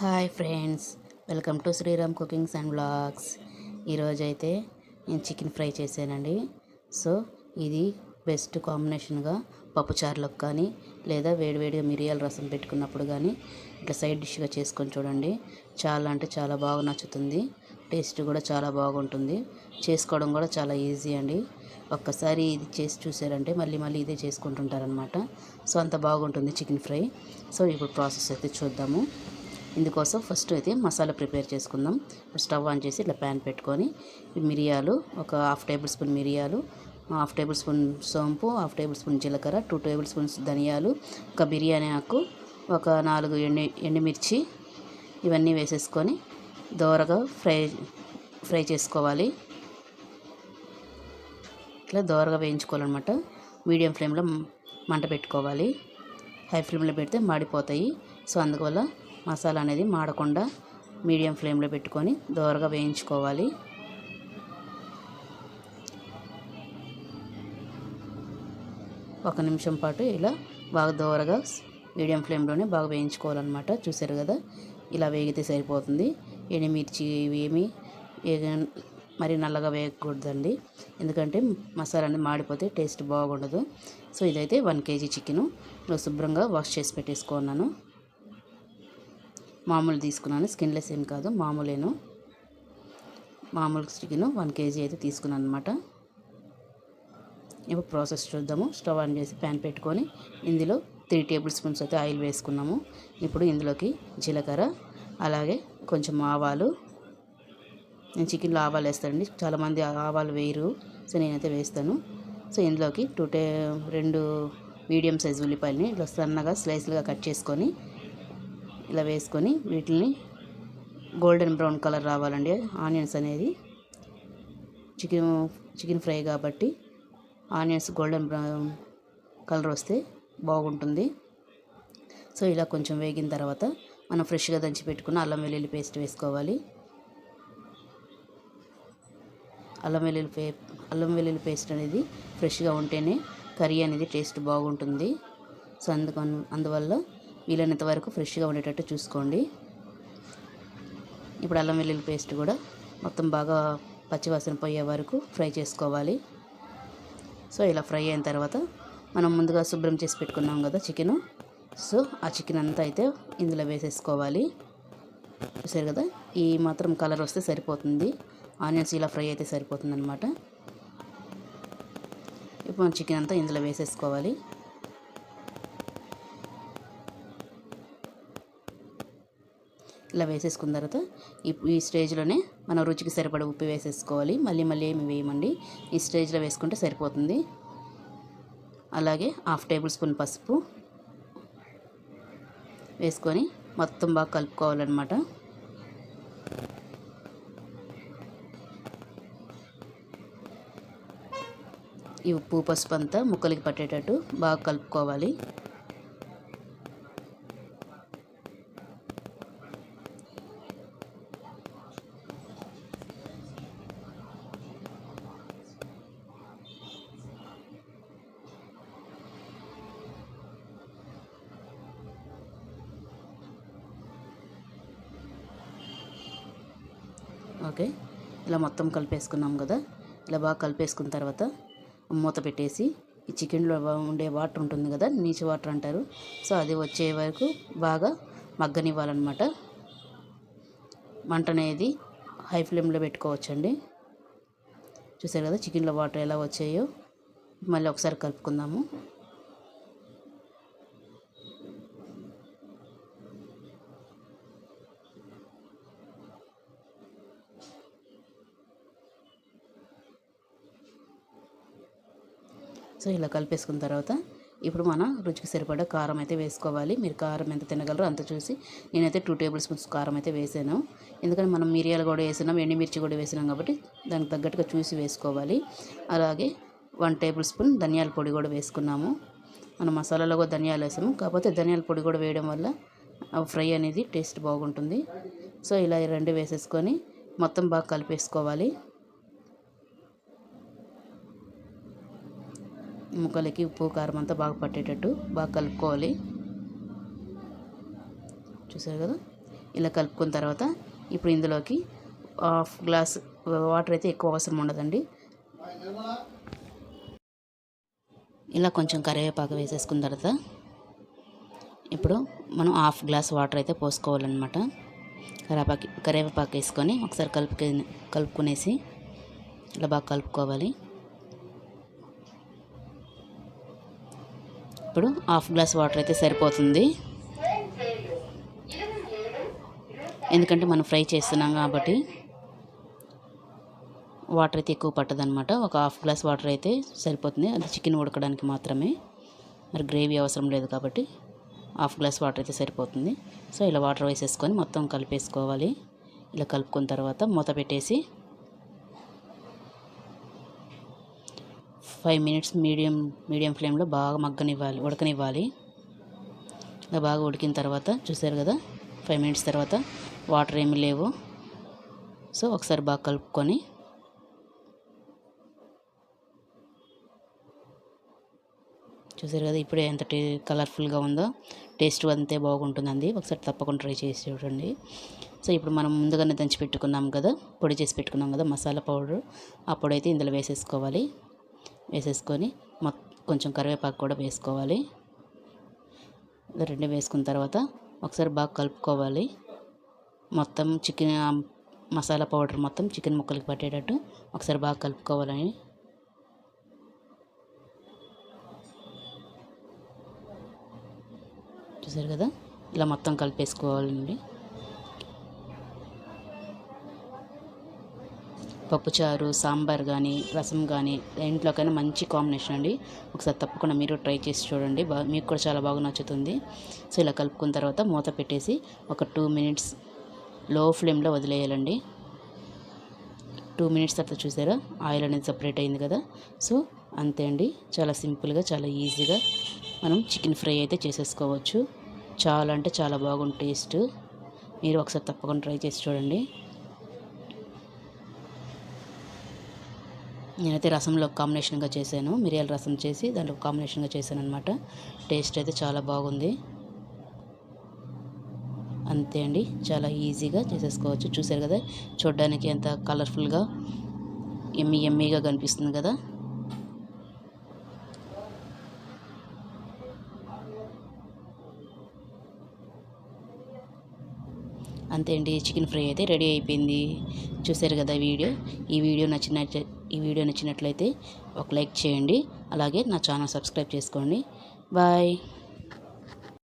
Hi friends welcome to Sriram cookings and blogs ఈరోజు అయితే నేను చికెన్ ఫ్రై చేశానండి. సో ఇది బెస్ట్ కాంబినేషన్గా పప్పుచారులకు కానీ లేదా వేడివేడిగా మిరియాల రసం పెట్టుకున్నప్పుడు కానీ ఇట్లా సైడ్ డిష్గా చేసుకొని చూడండి. చాలా అంటే చాలా బాగా నచ్చుతుంది. టేస్ట్ కూడా చాలా బాగుంటుంది. చేసుకోవడం కూడా చాలా ఈజీ అండి. ఒక్కసారి ఇది చేసి చూసారంటే మళ్ళీ మళ్ళీ ఇదే చేసుకుంటుంటారనమాట సో అంత బాగుంటుంది చికెన్ ఫ్రై. సో ఇప్పుడు ప్రాసెస్ అయితే చూద్దాము. ఇందుకోసం ఫస్ట్ అయితే మసాలా ప్రిపేర్ చేసుకుందాం. స్టవ్ ఆన్ చేసి ఇట్లా ప్యాన్ పెట్టుకొని మిరియాలు ఒక హాఫ్ టేబుల్ స్పూన్ మిరియాలు హాఫ్ టేబుల్ స్పూన్ సోంపు హాఫ్ టేబుల్ స్పూన్ జీలకర్ర టూ టేబుల్ స్పూన్స్ ధనియాలు ఒక బిర్యానీ ఆకు ఒక నాలుగు ఎండి ఎండుమిర్చి ఇవన్నీ వేసేసుకొని దోరగా ఫ్రై ఫ్రై చేసుకోవాలి. ఇట్లా దోరగా వేయించుకోవాలన్నమాట. మీడియం ఫ్లేమ్లో మంట పెట్టుకోవాలి. హై ఫ్లేమ్లో పెడితే మాడిపోతాయి. సో అందువల్ల మసాలా అనేది మాడకుండా మీడియం ఫ్లేమ్లో పెట్టుకొని దోరగా వేయించుకోవాలి. ఒక నిమిషం పాటు ఇలా బాగా దోరగా మీడియం ఫ్లేమ్లోనే బాగా వేయించుకోవాలన్నమాట. చూసారు కదా? ఇలా వేగితే సరిపోతుంది. ఎండుమిర్చి ఇవేమి మరి నల్లగా వేయకూడదండి. ఎందుకంటే మసాలా అనేది మాడిపోతే టేస్ట్ బాగుండదు. సో ఇదైతే వన్ కేజీ చికెను. శుభ్రంగా వాష్ చేసి పెట్టేసుకున్నాను. మామూలు తీసుకున్నాను. స్కిన్లెస్ ఏం కాదు. మామూలేను. మామూలు చికెను వన్ కేజీ అయితే తీసుకున్నాను అనమాట ఇప్పుడు ప్రాసెస్ చూద్దాము. స్టవ్ ఆన్ చేసి ప్యాన్ పెట్టుకొని ఇందులో త్రీ టేబుల్ స్పూన్స్ అయితే ఆయిల్ వేసుకున్నాము. ఇప్పుడు ఇందులోకి జీలకర్ర అలాగే కొంచెం ఆవాలు. నేను చికెన్లో ఆవాలు వేస్తానండి. చాలామంది ఆవాలు వేయరు. సో నేనైతే వేస్తాను. సో ఇందులోకి టూ టే రెండు మీడియం సైజ్ ఉల్లిపాయలని ఇట్లా సన్నగా స్లైస్లుగా కట్ చేసుకొని ఇలా వేసుకొని వీటిని గోల్డెన్ బ్రౌన్ కలర్ రావాలండి ఆనియన్స్ అనేది. చికెన్ చికెన్ ఫ్రై కాబట్టి ఆనియన్స్ గోల్డెన్ బ్రౌన్ కలర్ వస్తే బాగుంటుంది. సో ఇలా కొంచెం వేగిన తర్వాత మనం ఫ్రెష్గా దంచి పెట్టుకున్న అల్లం వెల్లుల్లి పేస్ట్ వేసుకోవాలి. అల్లం వెల్లుల్లి పే అల్లం వెల్లుల్లి పేస్ట్ అనేది ఫ్రెష్గా ఉంటేనే కర్రీ అనేది టేస్ట్ బాగుంటుంది. సో అందుకని అందువల్ల వీలైనంత వరకు ఫ్రెష్గా ఉండేటట్టు చూసుకోండి. ఇప్పుడు అల్లం వెల్లుల్లి పేస్ట్ కూడా మొత్తం బాగా పచ్చివాసన పోయే వరకు ఫ్రై చేసుకోవాలి. సో ఇలా ఫ్రై అయిన తర్వాత మనం ముందుగా శుభ్రం చేసి పెట్టుకున్నాం కదా చికెను. సో ఆ చికెన్ అంతా అయితే ఇందులో వేసేసుకోవాలి. చూసారు కదా? ఈ మాత్రం కలర్ వస్తే సరిపోతుంది. ఆనియన్స్ ఇలా ఫ్రై అయితే సరిపోతుంది అనమాట ఇప్పుడు చికెన్ అంతా ఇందులో వేసేసుకోవాలి. ఇలా వేసేసుకున్న తర్వాత ఈ ఈ స్టేజ్లోనే మనం రుచికి సరిపడ ఉప్పు వేసేసుకోవాలి. మళ్ళీ మళ్ళీ ఏమి వేయమండి. ఈ స్టేజ్లో వేసుకుంటే సరిపోతుంది. అలాగే హాఫ్ టేబుల్ స్పూన్ పసుపు వేసుకొని మొత్తం బాగా కలుపుకోవాలన్నమాట. ఈ ఉప్పు పసుపు అంతా ముక్కలకి పట్టేటట్టు బాగా కలుపుకోవాలి. ఓకే. ఇలా మొత్తం కలిపేసుకున్నాం కదా. ఇలా బాగా కలిపేసుకున్న తర్వాత మూత పెట్టేసి ఈ చికెన్లో ఉండే వాటర్ ఉంటుంది కదా నీచు వాటర్ అంటారు. సో అది వచ్చే వరకు బాగా మగ్గనివ్వాలన్నమాట. మంట అనేది హై ఫ్లేమ్లో పెట్టుకోవచ్చండి. చూసారు కదా చికెన్లో వాటర్ ఎలా వచ్చాయో. మళ్ళీ ఒకసారి కలుపుకుందాము. సో ఇలా కలిపేసుకున్న తర్వాత ఇప్పుడు మన రుచికి సరిపడా కారం అయితే వేసుకోవాలి. మీరు కారం ఎంత తినగలరో అంత చూసి నేనైతే టూ టేబుల్ స్పూన్స్ కారం అయితే వేసాను. ఎందుకంటే మనం మిరియాలు కూడా వేసినాం ఎండుమిర్చి కూడా వేసినాం కాబట్టి దానికి తగ్గట్టుగా చూసి వేసుకోవాలి. అలాగే వన్ టేబుల్ స్పూన్ ధనియాల పొడి కూడా వేసుకున్నాము. మనం మసాలాలో కూడా ధనియాలు వేసాము. కాకపోతే ధనియాల పొడి కూడా వేయడం వల్ల ఫ్రై అనేది టేస్ట్ బాగుంటుంది. సో ఇలా రెండు వేసేసుకొని మొత్తం బాగా కలిపేసుకోవాలి. ముక్కలకి ఉప్పు కారం అంతా బాగా పట్టేటట్టు బాగా కలుపుకోవాలి. చూసారు కదా? ఇలా కలుపుకున్న తర్వాత ఇప్పుడు ఇందులోకి హాఫ్ గ్లాస్ వాటర్ అయితే ఎక్కువ అవసరం ఉండదండి. ఇలా కొంచెం కరివేపాకు వేసేసుకున్న తర్వాత ఇప్పుడు మనం హాఫ్ గ్లాస్ వాటర్ అయితే పోసుకోవాలన్నమాట. కరివేపాకు కరివేపాకు వేసుకొని ఒకసారి కలుపుకు కలుపుకునేసి ఇలా బాగా కలుపుకోవాలి. ఇప్పుడు హాఫ్ గ్లాస్ వాటర్ అయితే సరిపోతుంది. ఎందుకంటే మనం ఫ్రై చేస్తున్నాం కాబట్టి వాటర్ అయితే ఎక్కువ పట్టదనమాట ఒక హాఫ్ గ్లాస్ వాటర్ అయితే సరిపోతుంది. అది చికెన్ ఉడకడానికి మాత్రమే. మరి గ్రేవీ అవసరం లేదు కాబట్టి హాఫ్ గ్లాస్ వాటర్ అయితే సరిపోతుంది. సో ఇలా వాటర్ వేసేసుకొని మొత్తం కలిపేసుకోవాలి. ఇలా కలుపుకున్న తర్వాత మూత పెట్టేసి ఫైవ్ మినిట్స్ మీడియం మీడియం ఫ్లేమ్లో బాగా మగ్గనివ్వాలి ఉడకనివ్వాలి. ఇలా బాగా ఉడికిన తర్వాత చూసారు కదా ఫైవ్ మినిట్స్ తర్వాత వాటర్ ఏమి లేవు. సో ఒకసారి బాగా కలుపుకొని చూసారు కదా ఇప్పుడే ఎంత టే కలర్ఫుల్గా ఉందో టేస్ట్ అంతే బాగుంటుందండి. ఒకసారి తప్పకుండా ట్రై చేసి చూడండి. సో ఇప్పుడు మనం ముందుగానే దంచి పెట్టుకున్నాం కదా పొడి చేసి పెట్టుకున్నాం కదా మసాలా పౌడర్ ఆ పొడి అయితే ఇందులో వేసేసుకోవాలి. వేసేసుకొని మొత్తం కొంచెం కరివేపాకు కూడా వేసుకోవాలి. రెండు వేసుకున్న తర్వాత ఒకసారి బాగా కలుపుకోవాలి. మొత్తం చికెన్ మసాలా పౌడర్ మొత్తం చికెన్ ముక్కలకి పట్టేటట్టు ఒకసారి బాగా కలుపుకోవాలని. చూసారు కదా? ఇలా మొత్తం కలిపేసుకోవాలండి. పప్పుచారు సాంబార్ కానీ రసం కానీ దేంట్లోకైనా మంచి కాంబినేషన్ అండి. ఒకసారి తప్పకుండా మీరు ట్రై చేసి చూడండి. బా మీకు కూడా చాలా బాగా నచ్చుతుంది. సో ఇలా కలుపుకున్న తర్వాత మూత పెట్టేసి ఒక టూ మినిట్స్లో ఫ్లేమ్లో వదిలేయాలండి. టూ మినిట్స్ తర్వాత చూసారా? ఆయిల్ అనేది సపరేట్ అయింది కదా? సో అంతే అండి. చాలా సింపుల్గా చాలా ఈజీగా మనం చికెన్ ఫ్రై అయితే చేసేసుకోవచ్చు. చాలా అంటే చాలా బాగుంది టేస్ట్. మీరు ఒకసారి తప్పకుండా ట్రై చేసి చూడండి. నేనైతే రసంలో కాంబినేషన్గా చేశాను. మిరియాల రసం చేసి దాంట్లో కాంబినేషన్గా చేశాను అనమాట టేస్ట్ అయితే చాలా బాగుంది. అంతే అండి. చాలా ఈజీగా చేసేసుకోవచ్చు. చూసారు కదా చూడడానికి ఎంత కలర్ఫుల్గా ఎమ్మి ఎమ్మీగా కనిపిస్తుంది కదా. అంతే అండి. చికెన్ ఫ్రై అయితే రెడీ అయిపోయింది. చూసారు కదా వీడియో. ఈ వీడియో నచ్చినట్టు ఈ వీడియో నచ్చినట్లయితే ఒక లైక్ చేయండి. అలాగే నా ఛానల్ సబ్స్క్రైబ్ చేసుకోండి. బాయ్.